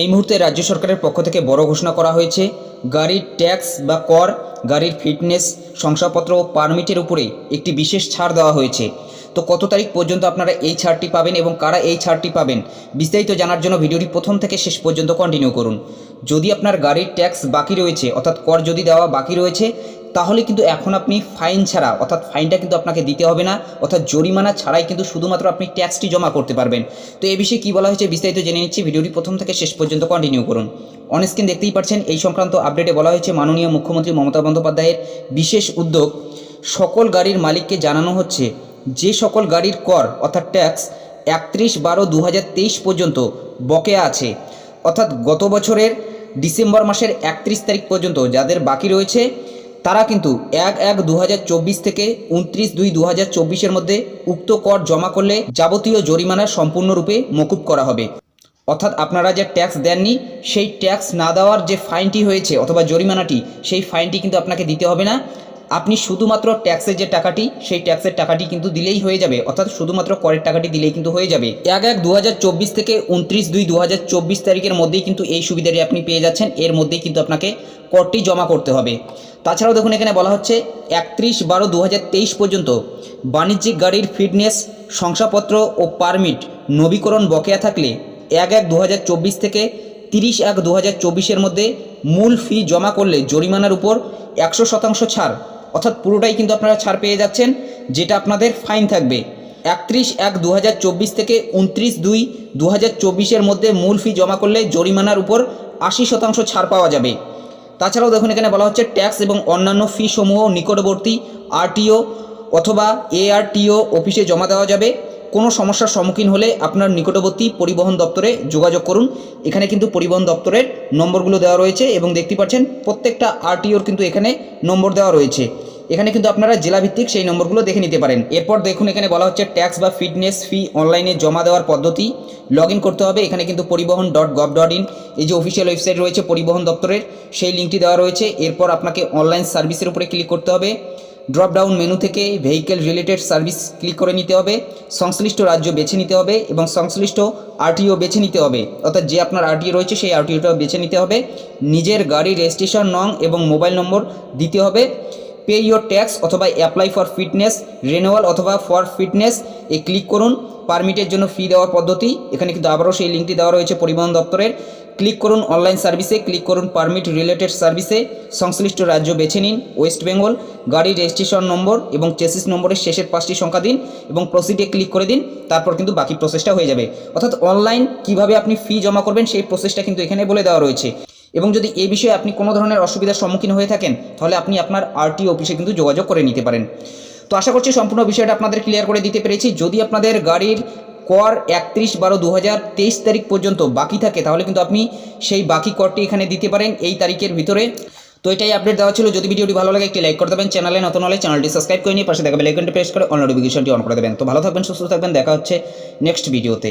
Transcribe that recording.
এই মুহূর্তে রাজ্য সরকারের পক্ষ থেকে বড় ঘোষণা করা হয়েছে, গাড়ির ট্যাক্স বা কর, গাড়ির ফিটনেস, শংসাপত্র ও পারমিটের উপরে একটি বিশেষ ছাড় দেওয়া হয়েছে। তো কত তারিখ পর্যন্ত আপনারা এই ছাড়টি পাবেন এবং কারা এই ছাড়টি পাবেন, বিস্তারিত জানার জন্য ভিডিওটি প্রথম থেকে শেষ পর্যন্ত কন্টিনিউ করুন। যদি আপনার গাড়ির ট্যাক্স বাকি রয়েছে, অর্থাৎ কর যদি দেওয়া বাকি রয়েছে তাহলে কিন্তু এখন আপনি ফাইন ছাড়া, অর্থাৎ ফাইনটা কিন্তু আপনাকে দিতে হবে না, অর্থাৎ জরিমানা ছাড়াই কিন্তু শুধুমাত্র আপনি ট্যাক্সটি জমা করতে পারবেন। তো এই বিষয়ে কী বলা হয়েছে বিস্তারিত জেনে নিচ্ছি, ভিডিওটি প্রথম থেকে শেষ পর্যন্ত কন্টিনিউ করুন। অনস্ক্রিন দেখতেই পাচ্ছেন, এই সংক্রান্ত আপডেটে বলা হয়েছে মাননীয় মুখ্যমন্ত্রী মমতা বন্দ্যোপাধ্যায়ের বিশেষ উদ্যোগ, সকল গাড়ির মালিককে জানানো হচ্ছে, যে সকল গাড়ির কর, অর্থাৎ ট্যাক্স একত্রিশ বারো দু পর্যন্ত বকেয়া আছে। অর্থাৎ গত বছরের ডিসেম্বর মাসের একত্রিশ তারিখ পর্যন্ত যাদের বাকি রয়েছে তারা কিন্তু এক এক দু থেকে উনত্রিশ দুই দু হাজার মধ্যে উক্ত কর জমা করলে যাবতীয় জরিমানা সম্পূর্ণরূপে মকুব করা হবে। অর্থাৎ আপনারা যে ট্যাক্স দেননি, সেই ট্যাক্স না দেওয়ার যে ফাইনটি হয়েছে অথবা জরিমানাটি, সেই ফাইনটি কিন্তু আপনাকে দিতে হবে না। আপনি শুধুমাত্র ট্যাক্সের যে টাকাটি, সেই ট্যাক্সের টাকাটি কিন্তু দিলেই হয়ে যাবে। অর্থাৎ শুধুমাত্র করের টাকাটি দিলেই কিন্তু হয়ে যাবে। এক এক দু থেকে উনত্রিশ দুই দু তারিখের মধ্যেই কিন্তু এই সুবিধাটি আপনি পেয়ে যাচ্ছেন। এর মধ্যেই কিন্তু আপনাকে করটি জমা করতে হবে। তাছাড়াও দেখুন, এখানে বলা হচ্ছে একত্রিশ বারো দু পর্যন্ত বাণিজ্যিক গাড়ির ফিটনেস শংসাপত্র ও পারমিট নবীকরণ বকেয়া থাকলে এক এক দু থেকে তিরিশ এক দু হাজার মধ্যে মূল ফি জমা করলে জরিমানার উপর একশো শতাংশ ছাড় অর্থাৎ পুরোটাই কিন্তু আপনারা ছাড় পেয়ে যাচ্ছেন, যেটা আপনাদের ফাইন থাকবে। একত্রিশ এক দু থেকে উনত্রিশ দুই দু হাজার মধ্যে মূল ফি জমা করলে জরিমানার উপর আশি শতাংশ ছাড় পাওয়া যাবে। তাছাড়াও দেখুন, এখানে বলা হচ্ছে ট্যাক্স এবং অন্যান্য ফি সমূহ নিকটবর্তী আরটিও অথবা এআরটিও অফিসে জমা দেওয়া যাবে। কোনো সমস্যার সম্মুখীন হলে আপনার নিকটবর্তী পরিবহন দপ্তরে যোগাযোগ করুন। এখানে কিন্তু পরিবহন দপ্তরের নম্বরগুলো দেওয়া রয়েছে এবং দেখতে পাচ্ছেন প্রত্যেকটা আরটিওর কিন্তু এখানে নম্বর দেওয়া রয়েছে। এখানে কিন্তু আপনারা জেলাভিত্তিক সেই নম্বরগুলো দেখে নিতে পারেন। এরপর দেখুন এখানে বলা হচ্ছে ট্যাক্স বা ফিটনেস ফি অনলাইনে জমা দেওয়ার পদ্ধতি। লগ করতে হবে। এখানে কিন্তু পরিবহন ডট গভ ডট ইন এই যে অফিসিয়াল ওয়েবসাইট রয়েছে পরিবহন দপ্তরের, সেই লিঙ্কটি দেওয়া রয়েছে। এরপর আপনাকে অনলাইন সার্ভিসের উপরে ক্লিক করতে হবে। ড্রপ ডাউন মেনু থেকে ভেহিকেল রিলেটেড সার্ভিস ক্লিক করে নিতে হবে, সংশ্লিষ্ট রাজ্য বেছে নিতে হবে এবং সংশ্লিষ্ট আরটিও বেছে নিতে হবে। অর্থাৎ যে আপনার আরটিও রয়েছে সেই আরটিওটা বেছে নিতে হবে। নিজের গাড়ির রেজিস্ট্রেশন নং এবং মোবাইল নম্বর দিতে হবে। পে ইয়োর ট্যাক্স অথবা অ্যাপ্লাই ফর ফিটনেস রেনুয়াল অথবা ফর ফিটনেস এ ক্লিক করুন। পারমিটের জন্য ফি দেওয়ার পদ্ধতি। এখানে কিন্তু আবারও সেই লিঙ্কটি দেওয়া রয়েছে পরিবহন দপ্তরের। ক্লিক করুন অনলাইন সার্ভিসে, ক্লিক করুন পারমিট রিলেটেড সার্ভিসে। সংশ্লিষ্ট রাজ্য বেছে নিন, ওয়েস্ট বেঙ্গল গাড়ির রেজিস্ট্রেশন নম্বর এবং চেসিস নম্বরের শেষের পাঁচটি সংখ্যা দিন এবং প্রসিডে ক্লিক করে দিন, তারপর কিন্তু বাকি প্রসেসটা হয়ে যাবে। অর্থাৎ অনলাইন কীভাবে আপনি ফি জমা করবেন সেই প্রসেসটা কিন্তু এখানে বলে দেওয়া রয়েছে। এবং যদি এই বিষয়ে আপনি কোনো ধরনের অসুবিধার সম্মুখীন হয়ে থাকেন, তাহলে আপনি আপনার আরটি অফিসে কিন্তু যোগাযোগ করে নিতে পারেন। তো আশা করছি সম্পূর্ণ বিষয়টা আপনাদের ক্লিয়ার করে দিতে পেরেছি। যদি আপনাদের গাড়ির কর একত্রিশ বারো দু তারিখ পর্যন্ত বাকি থাকে, তাহলে কিন্তু আপনি সেই বাকি করটি এখানে দিতে পারেন এই তারিখের ভিতরে। তো এটাই আপডেট দেওয়া ছিল। যদি ভিডিওটি ভালো লাগে একটি লাইক করে দেবেন চ্যানেলে নতুন হলে চ্যানেলটি সাবস্ক্রাইব করে নিয়ে পাশে দেখা বেলাইকনটি প্রেস করে অন নোটিফিকেশনটি অন করে দেবেন। তো ভালো থাকবেন, সুস্থ থাকবেন, দেখা হচ্ছে নেক্সট ভিডিওতে